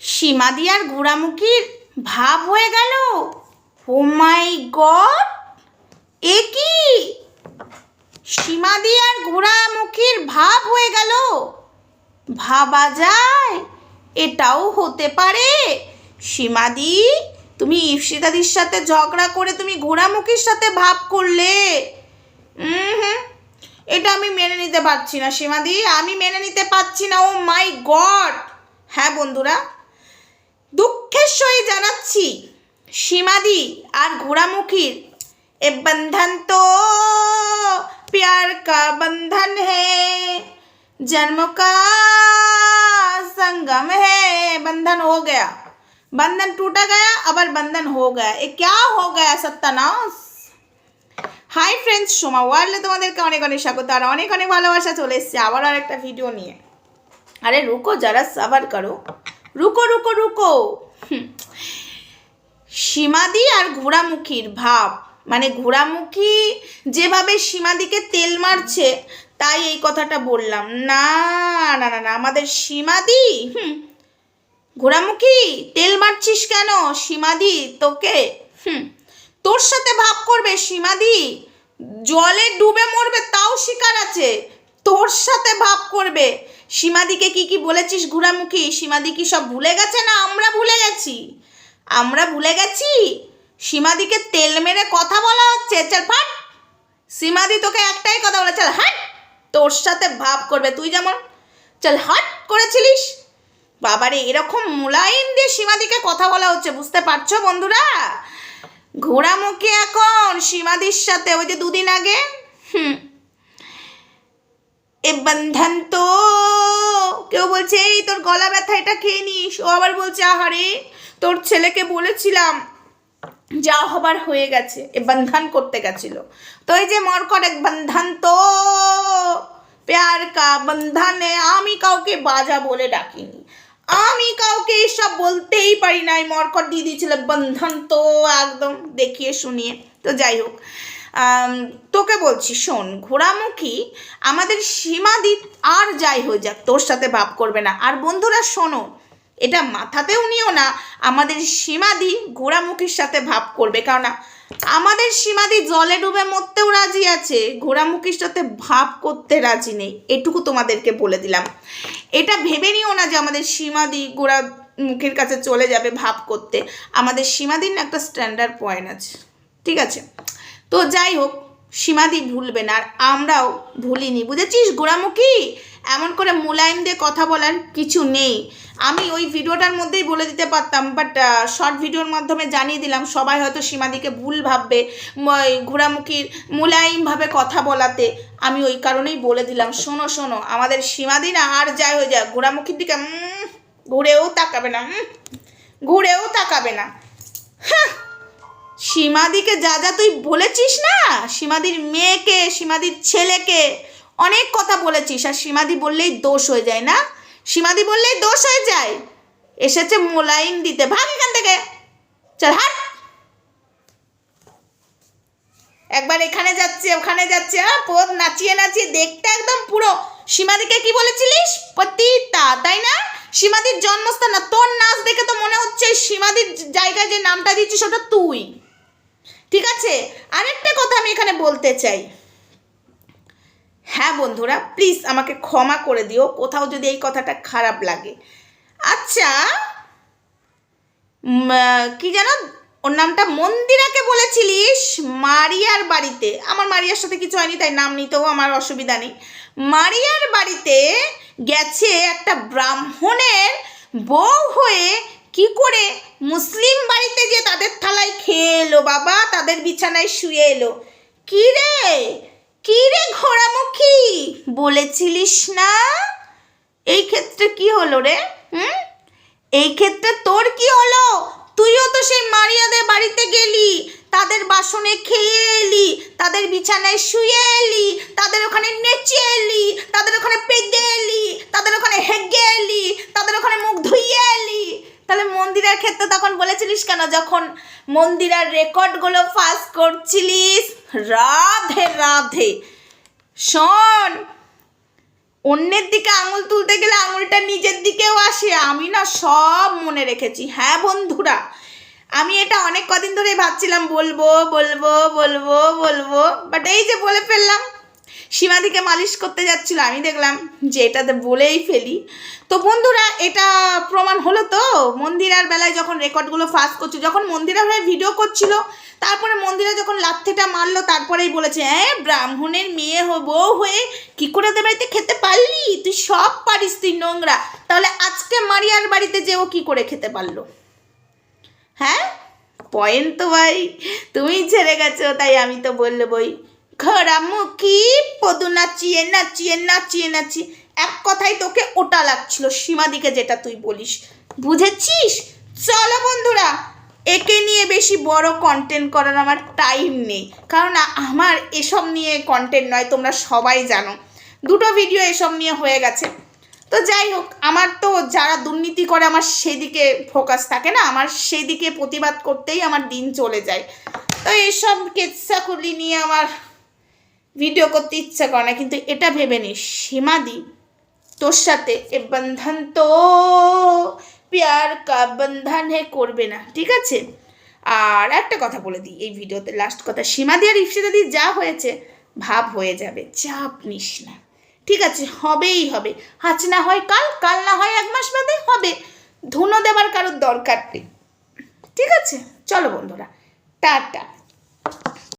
সীমাদি আর ঘোড়ামুখির ভাব হয়ে গেল। ও মাই গড! এ কি? সীমাদি আর ঘোড়ামুখির ভাব হয়ে গেল। ভাবা যায়, এটাও হতে পারে। সীমাদি, তুমি ইফসিতাদির সাথে ঝগড়া করে তুমি ঘোড়ামুখির সাথে ভাব করলে। হুম, এটা আমি মেনে নিতে পারছি না সীমাদি, আমি মেনে নিতে পারছি না, ও মাই গড! হ্যাঁ বন্ধুরা দুঃখের সহিত জানাচ্ছি সীমাদি আর ঘোড়ামুখীর এ বন্ধন তো प्यार का बंधन है जन्म का संगम है बंधन हो गया बंधन टूटा गया अबर बंधन हो गया ये क्या हो गया सत्यानाश হাই ফ্রেন্ডস সোমা ওয়ার্ল্ডে তোমাদেরকে অনেক অনেক স্বাগত আর অনেক অনেক ভালোবাসা চলে এসছে আবার আর একটা ভিডিও নিয়ে আরে রুকো যারা সাবার করো রুকো রুকো রুকো। সীমাদি আর ঘোড়ামুখীর ভাব। মানে ঘোড়ামুখী যেভাবে সীমাদিকে তেল মারছে, তাই এই কথাটা বললাম। না না না না, আমাদের সীমাদি, হুম। ঘোড়ামুখী, তেল মারছিস কেন? সীমাদি, তোকে, হুম। তোর সাথে ভাব করবে সীমাদি। জলে ডুবে মরবে, তাও শিকার আছে। তোর সাথে ভাব করবে। সীমাদিকে কি কি বলেছিস ঘোড়ামুখী? সীমাদি কি সব ভুলে গেছে না আমরা ভুলে গেছি? আমরা ভুলে গেছি? সীমাদিকে তেল মেরে কথা বলা হচ্ছে? চল, ফাট। সীমাদি তোকে একটাই কথা বলে চল, হাট। তোর সাথে ভাব করবে তুই যেমন। চল, হাট করেছিলিস? বাবারে, এরকম মোলায়েম দিয়ে সীমাদিকে কথা বলা হচ্ছে, বুঝতে পারছ বন্ধুরা? ঘোড়ামুখী এখন সীমাদির সাথে, ওই যে দুদিন আগে? হুম। এ বন্ধন তো। কেউ বলছে, এই তোর গলা ব্যথা, এটা খেয়ে নিস। ও আবার বলছে, আহারে, তোর ছেলেকে বলেছিলাম, যা হবার হয়ে গেছে, এ বন্ধন করতে গেছিল। তো এই যে মরকট এক বন্ধন তো। প্যার কা বন্ধনে, আমি কাউকে বাজা বলে ডাকিনি। আমি কাউকে এসব বলতেই পারি না এই মরকট দিয়ে দিয়েছিল বন্ধন তো, একদম দেখিয়ে শুনিয়ে। তো যাই হোক তোকে বলছি, শোন, ঘোড়ামুখী আমাদের সীমাদি আর যাই হয়ে যাক, তোর সাথে ভাব করবে না। আর বন্ধুরা, শোনো, এটা মাথাতেও নিও না, আমাদের সীমাদি ঘোড়ামুখীর সাথে ভাব করবে। কারণ আমাদের সীমাদি জলে ডুবে মরতেও রাজি আছে, ঘোড়ামুখীর সাথে ভাব করতে রাজি নেই, এটুকু তোমাদেরকে বলে দিলাম। এটা ভেবে নিও না যে আমাদের সীমাদি গোড়া মুখের কাছে চলে যাবে ভাব করতে। আমাদের সীমাদির না একটা স্ট্যান্ডার্ড পয়েন্ট আছে, ঠিক আছে? তো যাই হোক, সীমাদি ভুলবে না আর আমরাও ভুলিনি, বুঝেছিস গোড়ামুখী? এমন করে মোলায়েম দিয়ে কথা বলার কিছু নেই। আমি ওই ভিডিওটার মধ্যেই বলে দিতে পারতাম বাট শর্ট ভিডিওর মাধ্যমে জানিয়ে দিলাম, সবাই হয়তো সীমাদিকে ভুল ভাববে ঘোড়ামুখীর মোলায়েমভাবে কথা বলাতে। আমি ওই কারণেই বলে দিলাম, শোনো শোনো, আমাদের সীমাদি না আর যাই হয়ে যায় ঘোড়ামুখীর দিকে ঘুরেও তাকাবে না ঘুরেও তাকাবে না। হ্যাঁ সীমাদিকে যা যা তুই বলেছিস না? সীমাদির মেয়েকে, সীমাদির ছেলেকে অনেক কথা বলেছিস, আর সীমাদি বললেই দোষ হয়ে যায় না? সীমাদি বললেই দোষ হয়ে যায়। এসেছে মোলায়েম দিতে। ভাগ এখান থেকে। চল, হাট। একবার এখানে যাচ্ছে, ওখানে যাচ্ছে। হ্যাঁ পদ নাচিয়ে নাচিয়ে দেখতে একদম পুরো। সীমাদিকে কি বলেছিলিস? পতিতা, তাই না? সীমাদির জন্মস্থান না, তোর নাচ দেখে তো মনে হচ্ছে সীমাদির জায়গায় যে নামটা দিচ্ছিস ওটা তুই। ঠিক আছে? আরেকটা কথা আমি এখানে বলতে চাই। হ্যাঁ বন্ধুরা প্লিজ আমাকে ক্ষমা করে দিও, কোথাও যদি এই কথাটা খারাপ লাগে। আচ্ছা কি জানো? ওর নামটা মন্দিরাকে বলেছিলিস মারিয়ার বাড়িতে। আমার মারিয়ার সাথে কিছু হয়নি, তাই নাম নিতেও আমার অসুবিধা নেই। মারিয়ার বাড়িতে গেছে একটা ব্রাহ্মণের বউ হয়ে কি করে মুসলিম বাড়িতে যে তাদের থালায় খেয়ে এলো বাবা? তাদের বিছানায় শুয়ে এলো। কি রে? রে ঘোড়ামুখী? বলেছিলিস না? এই ক্ষেত্রে কি হলো রে? হুম? এই ক্ষেত্রে তোর কি হলো? তুইও তো সেই মারিয়াদের বাড়িতে গেলি, তাদের বাসনে খেয়ে এলি, তাদের বিছানায় শুয়ে এলি, তাদের ওখানে নেচে এলি, তাদের ওখানে পেগে এলি, তাদের ওখানে হেগে এলি, তাদের ওখানে মুখ ধুইয়ে তাহলে মন্দিরের ক্ষেত্রে তখন বলেছিলিস কেন? যখন মন্দিরের রেকর্ডগুলো ফাঁস করছিলিস। রাধে রাধে। শোন, অন্যের দিকে আঙুল তুলতে গেলে আঙুলটা নিজের দিকেও আসে। আমি না সব মনে রেখেছি। হ্যাঁ বন্ধুরা, আমি এটা অনেক কদিন ধরে ভাবছিলাম, বলব বলব বলব বলব। বাট এই যে বলে ফেললাম সীমাদিকে মালিশ করতে যাচ্ছিল, আমি দেখলাম যে এটাতে বলেই ফেলি। তো বন্ধুরা, এটা প্রমাণ হলো তো, মন্দিরার বেলায় যখন রেকর্ডগুলো ফাঁস করছে, যখন মন্দিরা হয়ে ভিডিও করছিল, তারপরে মন্দিরা যখন লাথিটা মারলো, তারপরেই বলেছে হ্যাঁ ব্রাহ্মণের মেয়ে হো বউ হয়ে কি করে ওদের বাড়িতে খেতে পারলি? তুই সব পারিস, তুই নোংরা। তাহলে আজকে মারিয়ার বাড়িতে যেও কি করে খেতে পারল? হ্যাঁ পয়েন্ট তো ভাই, তুমি ছেড়ে গেছো, তাই আমি তো বলবই। ঘোরামুখী পদু নাচিয়ে নাচিয়ে নাচিয়ে নাচিয়ে এক কথাই তোকে ওটা লাগছিল, সীমাদিকে যেটা তুই বলিস। বুঝেছিস? চলো বন্ধুরা, একে নিয়ে বেশি বড় কন্টেন্ট করার আমার টাইম নেই। কারণ আমার এসব নিয়ে কন্টেন্ট নয়, তোমরা সবাই জানো। দুটো ভিডিও এসব নিয়ে হয়ে গেছে। তো যাই হোক, আমার তো যারা দুর্নীতি করে আমার সেদিকে ফোকাস থাকে না, আমার সেদিকে প্রতিবাদ করতেই আমার দিন চলে যায়। তো এইসব কেচ্ছাকুলি নিয়ে আমার ভিডিও করতে ইচ্ছা করে না, কিন্তু এটা ভেবে নিস সীমাদি, তোর সাথে এ বন্ধন তো প্যার কা বন্ধন হে করবে না, ঠিক আছে? আর একটা কথা বলে দিই, এই ভিডিওতে লাস্ট কথা, সীমাদি আর ইফসিদাদি যা হয়েছে, ভাব হয়ে যাবে, চাপ নিস না, ঠিক আছে? হবেই হবে, আজ না হয় কাল কাল না হয় এক মাস বাদে হবে, ধুনো দেবার কারোর দরকার নেই, ঠিক আছে? চলো বন্ধুরা, টাটা।